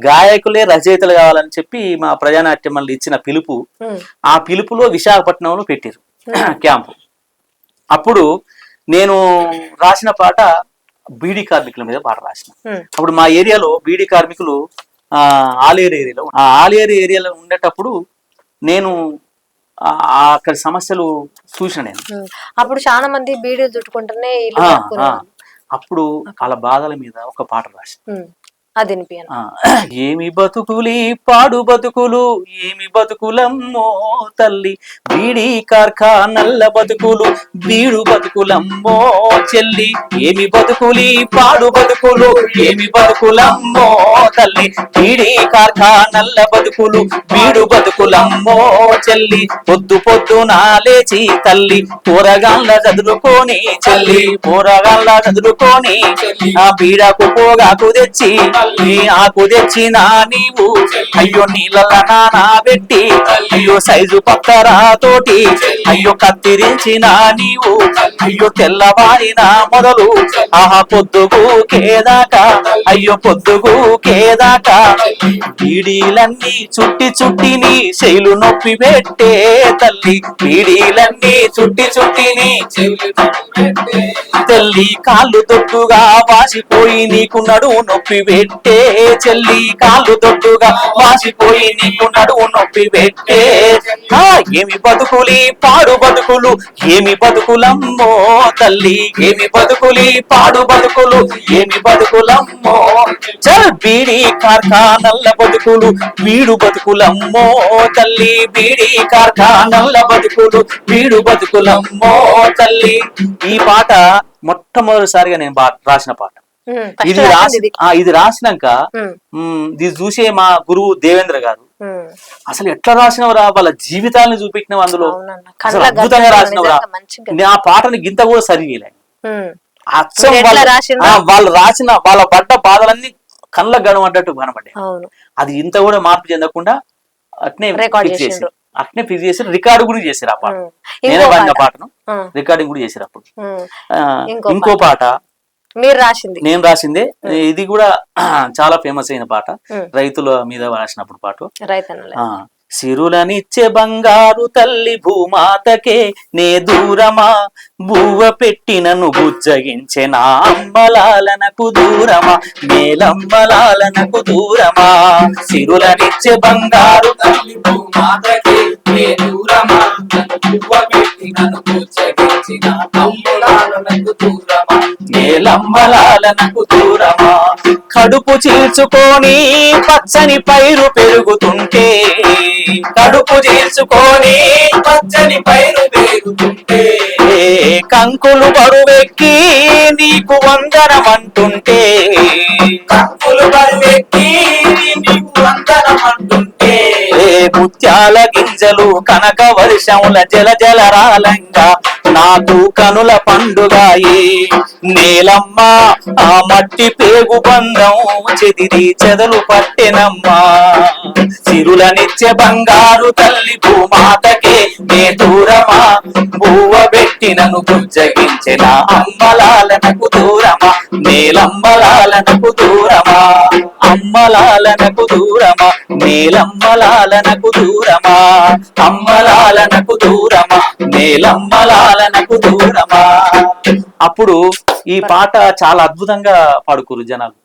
గాయకులే రచయితలు కావాలని చెప్పి మా ప్రజానాట్యం మళ్ళీ ఇచ్చిన పిలుపు ఆ పిలుపులో విశాఖపట్నంలో పెట్టారు. క్యాంపు. అప్పుడు నేను రాసిన పాట బీడీ కార్మికుల మీద పాట రాసిన. అప్పుడు మా ఏరియాలో బీడీ కార్మికులు ఆ, ఆలేరు ఏరియాలో ఆ ఆలేరు ఏరియాలో ఉండేటప్పుడు నేను అక్కడ సమస్యలు చూసిన నేను. అప్పుడు చాలా మంది బీడీలు చుట్టుకుంటూనే. అప్పుడు వాళ్ళ బాధల మీద ఒక పాట రాసిన. ఉమ్, అది ఏమి బతుకులి పాడు బతుకులు ఏమి బతుకులమ్మో తల్లి. బీడి కార్ఖా నల్ల బతుకులు బీడు బతుకులమ్మో చెల్లి. ఏమి బతుకులి పాడు బతుకులు ఏమి బతుకులమ్మో తల్లి. బీడి కార్ఖా నల్ల బతుకులు బీడు బతుకులమ్మో చెల్లి. పొద్దు పొద్దున లేచి తల్లి కూరగాళ్ళ చదువుకొని చెల్లి. కూరగాళ్ళ చదువుకొని ఆ బీడాకు పోగాకు తెచ్చి నీ ఆకు తెచ్చిన నీవు అయ్యో నీళ్ళ నానా పెట్టి అయ్యో సైజు పక్కరా తోటి అయ్యో కత్తిరించిన నీవు అయ్యో తెల్లవారిన మొదలు ఆహా పొద్దుగూకేదాకా అయ్యో పొద్దుగూకేదాకా పీడీలన్నీ చుట్టి చుట్టి నీ శైలు నొప్పి పెట్టే తల్లి పీడీలన్నీ చుట్టి చుట్టి నీ తల్లి. కాళ్ళు దొడ్డుగా వాసిపోయి నీకు నడువు నొప్పి పెట్టే చెల్లి. కాళ్ళు దొడ్డుగా వాసిపోయి నీకు నడువు నొప్పి పెట్టే ఏమి బతుకులి పాడు బతుకులు ఏమి బతుకులమ్మో తల్లి ఏమి బతుకులి పాడు బతుకులు ఏమి బతుకులమ్మో చల్ బీడి కార్ఖానల్ల బతుకులు వీడు బతుకులమ్మో తల్లి బీడి కార్ఖానల్ల బతుకులు వీడు బతుకులమ్మో తల్లి ఈ పాట మొట్టమొదటిసారిగా నేను రాసిన పాట ఇది రాసి ఇది. ఆ, ఇది రాసినాక ఇది చూసే మా గురువు దేవేంద్ర గారు. అసలు ఎట్లా రాసినవరా? వాళ్ళ జీవితాలను చూపించినవు అందులో? అద్భుతంగా రాసినవరా? ఆ పాటని గింత కూడా సరిగలే అచ్చం వాళ్ళ- రాసిన వాళ్ళ పడ్డ బాధలన్నీ కళ్ళ గడమడ్డట్టు కనబడ్డాయి అవును. అది ఇంత కూడా మార్పు చెందకుండా అట్నే చేసి. అట్నే ఫిక్స్ చేసి రికార్డు కూడా చేశారు ఆ పాట. నేనే పాడిన పాట. పాటను. రికార్డింగ్ కూడా చేశారు అప్పుడు. ఇంకో పాట. మీరు రాసింది. నేను రాసిందే. ఇది కూడా చాలా ఫేమస్ అయిన పాట. రైతుల మీద రాసినప్పుడు పాట. సిరులనిచ్చే బంగారు తల్లి భూమాతకే నే దూరమా? బువ్వ పెట్టినను బుజ్జగించే నా అమ్మలాలనకు దూరమా? మేలమ్మలాలనకు దూరమా? సిరులనిచ్చే బంగారు తల్లి భూమాతకి నే దూరమా? పువ్వ పెట్టి నన్ను పుచ్చగించిన అమ్ములాలకు దూరమా మేలమ్మలాలనకు దూరమా? కడుపు చీల్చుకొని పచ్చని పైరు పెరుగుతుంటే. కడుపు చీల్చుకొని పచ్చని పైరు పెరుగుతుంటే. కంకులు బరువెక్కి నీకు వందనమంటుంటే. కప్పులు బరువెక్కి నీకు వందనం అంటుంటే ఏ ముత్యాల గింజలు కనక వర్షముల జల జల రాలంగా నాకు కనుల పండుగాయి. నేలమ్మ ఆ మట్టి పేగు బంధం చెదిరి చెదలు పట్టెనమ్మా. సిరులనిచ్చే బంగారు తల్లి భూమాతకే నే దూరమా. బువ్వ పెట్టినను గుజ్జగించిన అమ్మలాలనకు దూరమా. నేలమ్మలాలనకు దూరమా. అమ్మలాలనకు దూరమా? నేలమ్మలాలనకు దూరమా? అమ్మలాలనకు దూరమా? నేలమ్మలాలనకు దూరమా? అప్పుడు ఈ పాట చాలా అద్భుతంగా పాడుకోరు జనాలు.